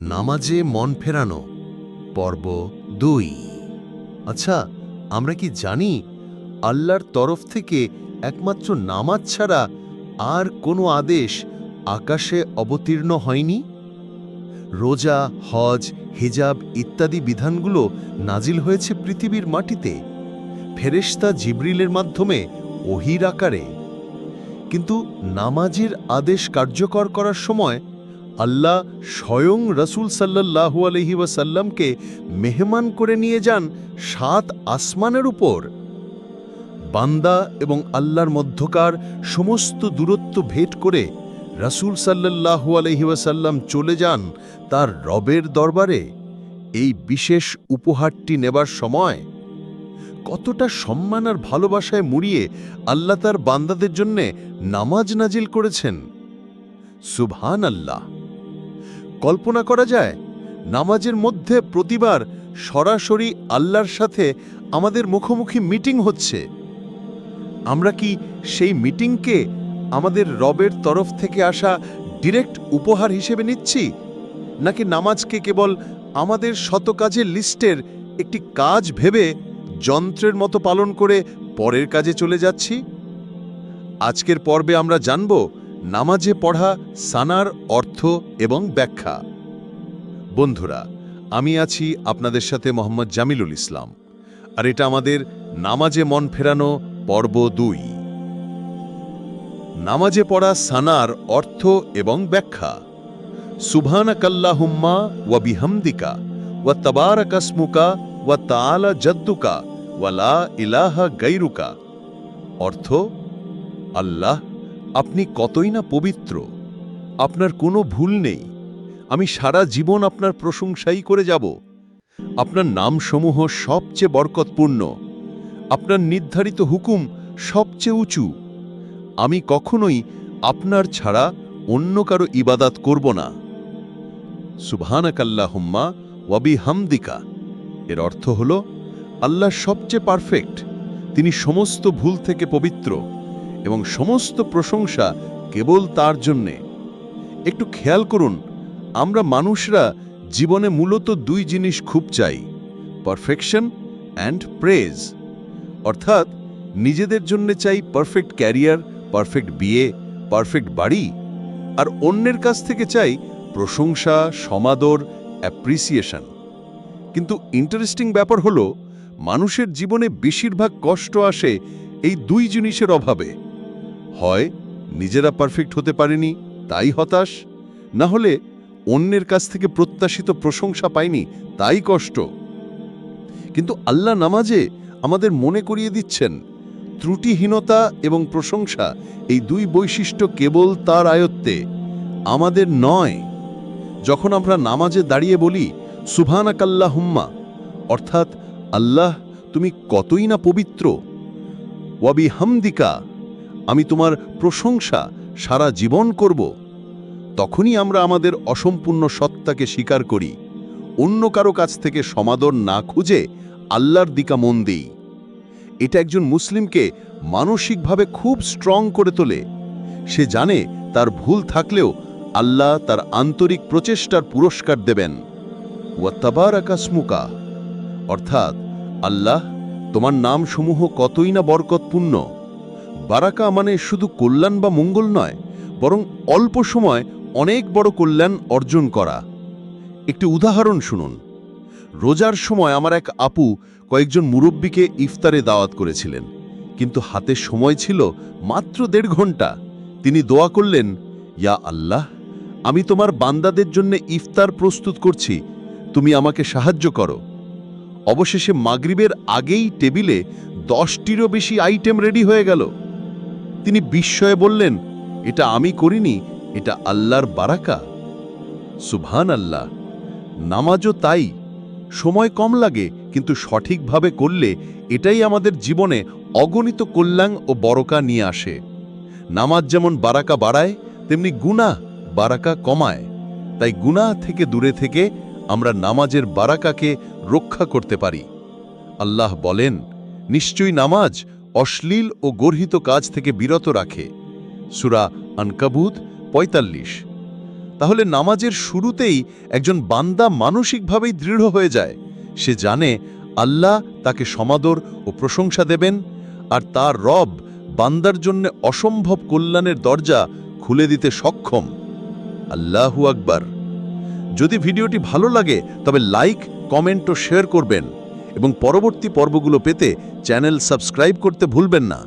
নামাজে মন ফেরানো, পর্ব দুই। আচ্ছা আমরা কি জানি আল্লাহর তরফ থেকে একমাত্র নামাজ ছাড়া আর কোনো আদেশ আকাশে অবতীর্ণ হয়নি? রোজা, হজ, হিজাব ইত্যাদি বিধানগুলো নাজিল হয়েছে পৃথিবীর মাটিতে। ফেরেশতা জিবরিলের মাধ্যমে ওহির আকারে। কিন্তু নামাজের আদেশ কার্যকর করার সময় আল্লাহ স্বয়ং রসুল সাল্লাহু আলহি ওয়াসাল্লামকে মেহমান করে নিয়ে যান সাত আসমানের উপর। বান্দা এবং আল্লাহর মধ্যকার সমস্ত দূরত্ব ভেদ করে রসুল সাল্লাহু আলহি ওয়াসাল্লাম চলে যান তার রবের দরবারে। এই বিশেষ উপহারটি নেবার সময় কতটা সম্মান আর ভালোবাসায় মুড়িয়ে আল্লাহ তার বান্দাদের জন্যে নামাজ নাজিল করেছেন। সুবহান আল্লাহ কল্পনা করা যায়, নামাজের মধ্যে প্রতিবার সরাসরি আল্লাহর সাথে আমাদের মুখোমুখি মিটিং হচ্ছে। আমরা কি সেই মিটিংকে আমাদের রবের তরফ থেকে আসা ডিরেক্ট উপহার হিসেবে নিচ্ছি, নাকি নামাজকে কেবল আমাদের শত কাজের লিস্টের একটি কাজ ভেবে যন্ত্রের মতো পালন করে পরের কাজে চলে যাচ্ছি? আজকের পর্বে আমরা জানব নামাজে পড়া, সানার অর্থ এবং ব্যাখ্যা। বন্ধুরা, আমি আছি আপনাদের সাথে মোহাম্মদ জামিলুল ইসলাম। আর এটা আমাদের নামাজে মন ফেরানো পর্ব দুই। নামাজে পড়া, সানার অর্থ এবং ব্যাখ্যা। সুবহানাকাল্লাহুম্মা ওয়া বিহামদিকা ওয়া তাবারাকাসমুকা ওয়া তাআলা জদ্দুকা ওয়া লা ইলাহা গায়রুকা। অর্থ, আল্লাহ আপনি কতই না পবিত্র, আপনার কোনো ভুল নেই, আমি সারা জীবন আপনার প্রশংসাই করে যাব। আপনার নামসমূহ সবচেয়ে বরকতপূর্ণ, আপনার নির্ধারিত হুকুম সবচেয়ে উঁচু। আমি কখনোই আপনার ছাড়া অন্য কারও ইবাদাত করব না। সুবহানাকাল্লাহুম্মা ওয়াবি হামদিকা এর অর্থ হল, আল্লাহ সবচেয়ে পারফেক্ট, তিনি সমস্ত ভুল থেকে পবিত্র। এবং সমস্ত প্রশংসা কেবল তার জন্যে। একটু খেয়াল করুন, আমরা মানুষরা জীবনে মূলত দুই জিনিস খুব চাই পারফেকশন অ্যান্ড প্রেজ অর্থাৎ নিজেদের জন্য চাই পারফেক্ট ক্যারিয়ার পারফেক্ট বিয়ে পারফেক্ট বাড়ি, আর অন্যের কাছ থেকে চাই প্রশংসা, সমাদর অ্যাপ্রিসিয়েশন কিন্তু ইন্টারেস্টিং ব্যাপার হলো, মানুষের জীবনে বেশিরভাগ কষ্ট আসে এই দুই জিনিসের অভাবে। হয় নিজেরা পারফেক্ট হতে পারেনি, তাই হতাশ? না হলে অন্যের কাছ থেকে প্রত্যাশিত প্রশংসা পায়নি তাই কষ্ট। কিন্তু আল্লাহ নামাজে আমাদের মনে করিয়ে দিচ্ছেন, ত্রুটিহীনতা এবং প্রশংসা এই দুই বৈশিষ্ট্য কেবল তার আয়ত্তে, আমাদের নয়। যখন আমরা নামাজে দাঁড়িয়ে বলি সুভানাকাল্লা হুম্মা অর্থাৎ, আল্লাহ, তুমি কতই না পবিত্র? ওয়াবি হামদিকা আমি তোমার প্রশংসা সারা জীবন করব। তখনই আমরা আমাদের অসম্পূর্ণ সত্তাকে স্বীকার করি। অন্য কারও কাছ থেকে সমাদর না খুঁজে আল্লাহর দিকা মন দিই। এটা একজন মুসলিমকে মানসিকভাবে খুব স্ট্রং করে তোলে। সে জানে তার ভুল থাকলেও আল্লাহ তার আন্তরিক প্রচেষ্টার পুরস্কার দেবেন। ওয়াত্তাবার আকাসমুকা অর্থাৎ, আল্লাহ তোমার নামসমূহ কতই না বরকতপূর্ণ। বারাকা মানে শুধু কল্যাণ বা মঙ্গল নয়, বরং অল্প সময় অনেক বড় কল্যাণ অর্জন করা। একটি উদাহরণ শুনুন। রোজার সময় আমার এক আপু কয়েকজন মুরব্বীকে ইফতারে দাওয়াত করেছিলেন, কিন্তু হাতে সময় ছিল মাত্র দেড় ঘণ্টা তিনি দোয়া করলেন, ইয়া আল্লাহ, আমি তোমার বান্দাদের জন্য ইফতার প্রস্তুত করছি, তুমি আমাকে সাহায্য করো। অবশেষে মাগরিবের আগেই টেবিলে দশটিরও বেশি আইটেম রেডি হয়ে গেল। তিনি বিস্ময়ে বললেন, এটা আমি করিনি, এটা আল্লাহর বারাকা। সুবহান আল্লাহ নামাজও তাই। সময় কম লাগে, কিন্তু সঠিকভাবে করলে এটাই আমাদের জীবনে অগণিত কল্যাণ ও বরকা নিয়ে আসে। নামাজ যেমন বারাকা বাড়ায়, তেমনি গুনাহ বারাকা কমায়। তাই গুনাহ থেকে দূরে থেকে আমরা নামাজের বারাকাকে রক্ষা করতে পারি। আল্লাহ বলেন, নিশ্চয়ই নামাজ অশ্লীল ও গর্হিত কাজ থেকে বিরত রাখে। সুরা আনকাবুত, পঁয়তাল্লিশ। তাহলে নামাজের শুরুতেই একজন বান্দা মানসিকভাবেই দৃঢ় হয়ে যায়। সে জানে আল্লাহ তাকে সমাদর ও প্রশংসা দেবেন, আর তার রব বান্দার জন্য অসম্ভব কল্যাণের দরজা খুলে দিতে সক্ষম। আল্লাহু আকবার। যদি ভিডিওটি ভালো লাগে, তবে লাইক, কমেন্ট ও শেয়ার করবেন। এবং পরবর্তী পর্বগুলো পেতে চ্যানেল সাবস্ক্রাইব করতে ভুলবেন না।